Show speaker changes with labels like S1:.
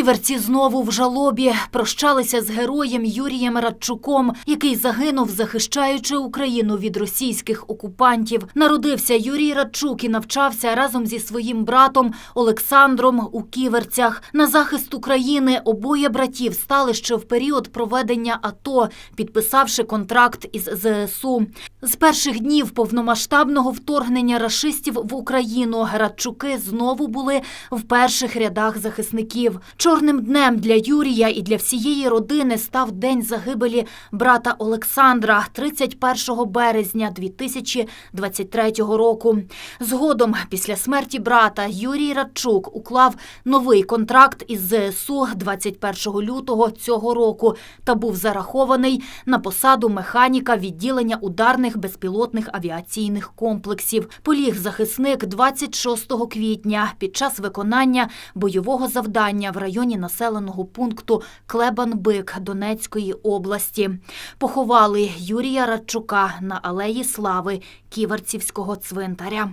S1: Ківерці знову в жалобі прощалися з героєм Юрієм Радчуком, який загинув, захищаючи Україну від російських окупантів. Народився Юрій Радчук і навчався разом зі своїм братом Олександром у Ківерцях. На захист України обоє братів стали ще в період проведення АТО, підписавши контракт із ЗСУ. З перших днів повномасштабного вторгнення рашистів в Україну Радчуки знову були в перших рядах захисників. Чорним днем для Юрія і для всієї родини став день загибелі брата Олександра 31 березня 2023 року. Згодом, після смерті брата, Юрій Радчук уклав новий контракт із ЗСУ 21 лютого цього року та був зарахований на посаду механіка відділення ударних безпілотних авіаційних комплексів. Поліг захисник 26 квітня під час виконання бойового завдання в районі населеного пункту Клебан-Бик Донецької області. Поховали Юрія Радчука на алеї Слави Ківерцівського цвинтаря.